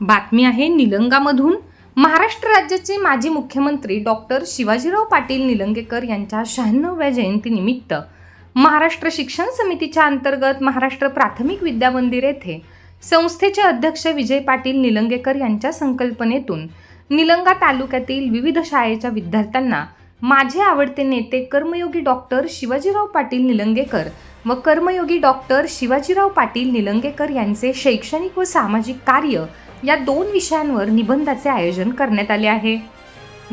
बातमी आहे निलंगामधून. महाराष्ट्र राज्याचे माजी मुख्यमंत्री डॉक्टर शिवाजीराव पाटील निलंगेकर यांच्या शहाण्णव्या जयंतीनिमित्त महाराष्ट्र शिक्षण समितीच्या अंतर्गत महाराष्ट्र प्राथमिक विद्या मंदिर येथे संस्थेचे अध्यक्ष विजय पाटील निलंगेकर यांच्या संकल्पनेतून निलंगा तालुक्यातील विविध शाळेच्या विद्यार्थ्यांना माझे आवडते नेते कर्मयोगी डॉक्टर शिवाजीराव पाटील निलंगेकर व कर्मयोगी डॉक्टर शिवाजीराव पाटील निलंगेकर यांचे शैक्षणिक व सामाजिक कार्य या दोन विषयांवर निबंधाचे आयोजन करण्यात आले आहे.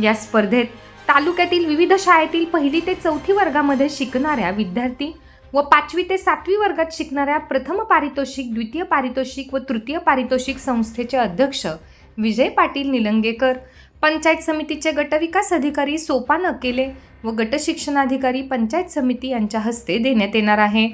या स्पर्धेत तालुक्यातील विविध शाळेतील पहिली ते चौथी वर्गामध्ये शिकणाऱ्या विद्यार्थी व पाचवी ते सातवी वर्गात शिकणाऱ्या प्रथम पारितोषिक द्वितीय पारितोषिक व तृतीय पारितोषिक संस्थेचे अध्यक्ष विजय पाटील निलंगेकर पंचायत समितीचे गटविकास अधिकारी सोपान अकेले व गट शिक्षणाधिकारी पंचायत समिती यांच्या हस्ते देण्यात येणार आहे.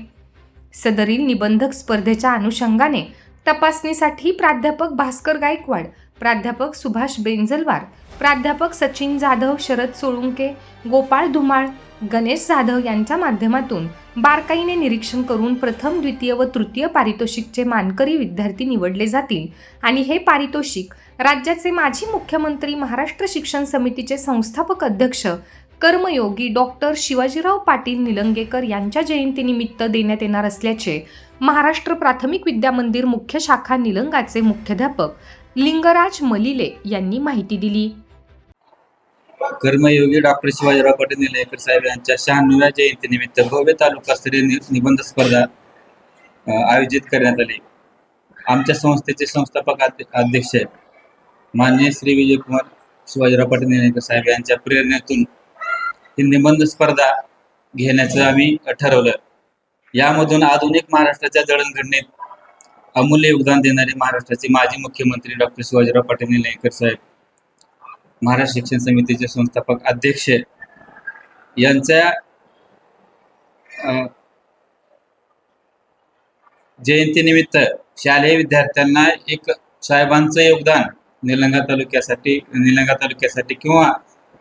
सदरील निबंधक स्पर्धेच्या अनुषंगाने तपासणीसाठी प्राध्यापक भास्कर गायकवाड प्राध्यापक सुभाष बेंजलवार प्राध्यापक सचिन जाधव शरद सोळुंके गोपाळ धुमाळ गणेश जाधव यांच्या माध्यमातून बारकाईने निरीक्षण करून प्रथम द्वितीय व तृतीय पारितोषिकचे मानकरी विद्यार्थी निवडले जातील. आणि हे पारितोषिक राज्याचे माजी मुख्यमंत्री महाराष्ट्र शिक्षण समितीचे संस्थापक अध्यक्ष कर्मयोगी डॉक्टर शिवाजीराव पाटील निलंगेकर यांच्या जयंतीनिमित्त देण्यात येणार असल्याचे महाराष्ट्र प्राथमिक विद्या मंदिर मुख्य शाखा निलंगाचे मुख्याध्यापक लिंगराज मलिले यांनी माहिती दिली. कर्मयोगी डॉक्टर शिवाजीराव पाटील निलयकर साहेब यांच्या शहाण्णव्या जयंतीनिमित्त भव्य तालुकास्तरीय निबंध स्पर्धा आयोजित करण्यात आली. आमच्या संस्थेचे संस्थापक अध्य- अध्यक्ष माननीय श्री विजयकुमार शिवाजीराव पाटील निलयकर साहेब यांच्या प्रेरणेतून ही निबंध स्पर्धा घेण्याचं आम्ही ठरवलं. यामधून आधुनिक महाराष्ट्राच्या जडणघडणीत अमूल्य योगदान देणारे महाराष्ट्राचे माजी मुख्यमंत्री डॉक्टर शिवाजीराव पाटील निलयकर साहेब महाराष्ट्र शिक्षण समितीचे संस्थापक अध्यक्ष यांच्या जयंतीनिमित्त शालेय विद्यार्थ्यांना एक साहेबांचं योगदान निलंगा तालुक्यासाठी निलंगा तालुक्यासाठी किंवा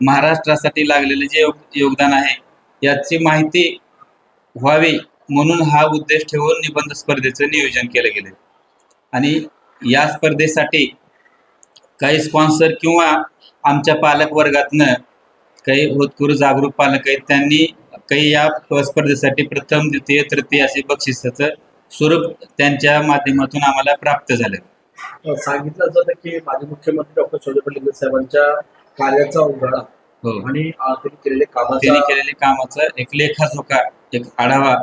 महाराष्ट्रासाठी लागलेले जे योग योगदान आहे याची माहिती व्हावी म्हणून हा उद्देश ठेवून निबंध स्पर्धेचं नियोजन केलं गेलं आणि या स्पर्धेसाठी काही स्पॉन्सर किंवा आमच्या पालक वर्गातनं काही होतकरू जागरूक पालक आहेत त्यांनी काही या स्पर्धेसाठी प्रथम द्वितीय तृतीय असे बक्षिसाचं स्वरूप त्यांच्या माध्यमातून आम्हाला प्राप्त झालं. सांगितलं जातं की माजी मुख्यमंत्री डॉक्टर शिवाजी पाटील साहेबांच्या कार्याचा उघडा हो. आणि केलेले त्यांनी कामाचा केलेले कामाचा एक लेखाजोखा एक आढावा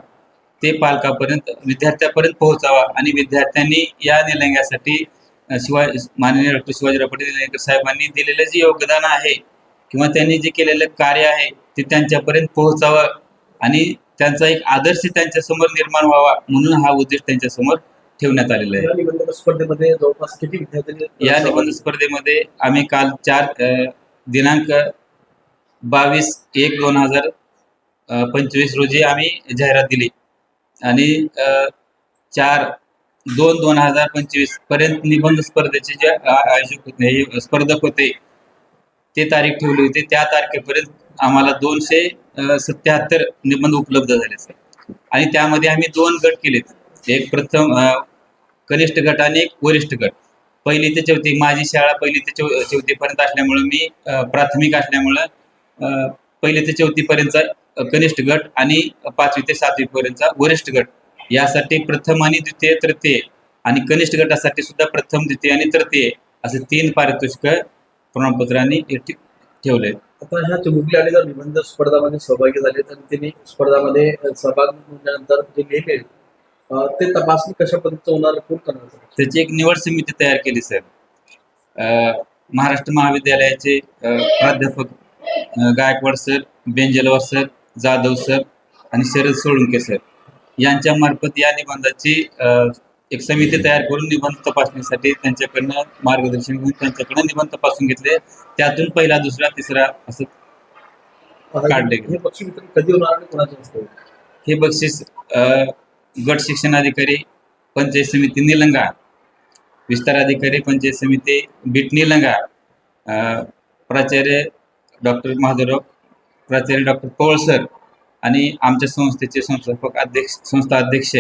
ते पालकापर्यंत विद्यार्थ्यापर्यंत पोहोचावा आणि विद्यार्थ्यांनी या निलंग्यासाठी शिवाय माननीय डॉक्टर शिवाजीराव पाटील निलंगेकर साहेबांनी दिलेलं जे योगदान आहे किंवा त्यांनी जे केलेलं कार्य आहे ते त्यांच्यापर्यंत पोहोचावं आणि त्यांचा एक आदर्श त्यांच्यासमोर निर्माण व्हावा म्हणून हा उद्देश त्यांच्यासमोर ठेवण्यात आलेला आहे. स्पर्धेमध्ये जवळपास किती विद्यार्थ्यांनी या निबंध स्पर्धेमध्ये आम्ही काल चार दिनांक बावीस एक दोन हजार पंचवीस रोजी आम्ही जाहिरात दिली आणि चार दोन दोन हजार पंचवीसपर्यंत निबंध स्पर्धेचे जे आयोजक होते हे स्पर्धक होते ते तारीख ठेवली होती. त्या तारखेपर्यंत आम्हाला दोनशे सत्याहत्तर निबंध उपलब्ध झाले सर. आणि त्यामध्ये आम्ही दोन गट केलेत. एक प्रथम कनिष्ठ गट आणि एक वरिष्ठ गट. पहिली ते चौथी माझी शाळा पहिली ते चौ चौथीपर्यंत असल्यामुळं मी प्राथमिक असल्यामुळं पहिली ते चौथीपर्यंतचा कनिष्ठ गट आणि पाचवी ते सातवीपर्यंतचा वरिष्ठ गट यासाठी प्रथम आणि द्वितीय तृतीय आणि कनिष्ठ गटासाठी सुद्धा प्रथम द्वितीय आणि तृतीय असे तीन पारितोषिक प्रमाणपत्रांनी ठेवले. आता ह्या चिमुकले आणि जर निबंध स्पर्धामध्ये सहभागी झाले तर त्यांनी स्पर्धामध्ये सहभाग नोंदल्यानंतर जे लिहिले ते तपासणी कशा पद्धतीचं होणार कोण करणार? त्याची एक निवड समिती तयार केली सर महाराष्ट्र महाविद्यालयाचे प्राध्यापक Gaikwad sir Benjalwar sir Jadhav sir आणि शरद सोळुंके सर. यांच्या मार्फत या निबंधाची एक समिती तयार करून निबंध तपासणीसाठी त्यांच्याकडनं मार्गदर्शन घेऊन त्यांच्याकडनं निबंध तपासून घेतले. त्यातून पहिला दुसरा तिसरा असं काढले. हे बक्षीस वितरण कधी होणार आणि कोणाचं असतं? हे बक्षीस अ, गट शिक्षणाधिकारी पंचायत समिती निलंगा. विस्तार अधिकारी पंचायत समिती बीट निलंगा. अ, प्राचार्य डॉक्टर महादेवराव प्राचार्य डॉक्टर पवळ सर आणि आमच्या संस्थेचे संस्थापक अध्यक्ष संस्था अध्यक्ष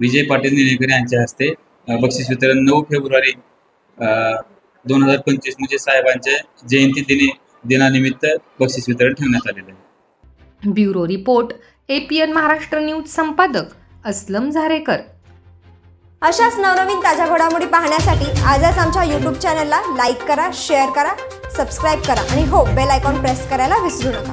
विजय पाटील निलेकर यांच्या हस्ते बक्षीस वितरण नऊ फेब्रुवारी दोन हजार पंचवीस म्हणजे साहेबांच्या जयंती दिनी दिनानिमित्त बक्षीस वितरण ठेवण्यात आलेलं आहे. Bureau report APN Maharashtra news संपादक अस्लम झारेकर. अशाच नवनवीन ताज्या घडामोडी पाहण्यासाठी आजच आमच्या यूट्यूब चॅनलला लाईक करा शेअर करा सबस्क्राईब करा आणि हो बेल आयकॉन प्रेस करायला विसरू नका.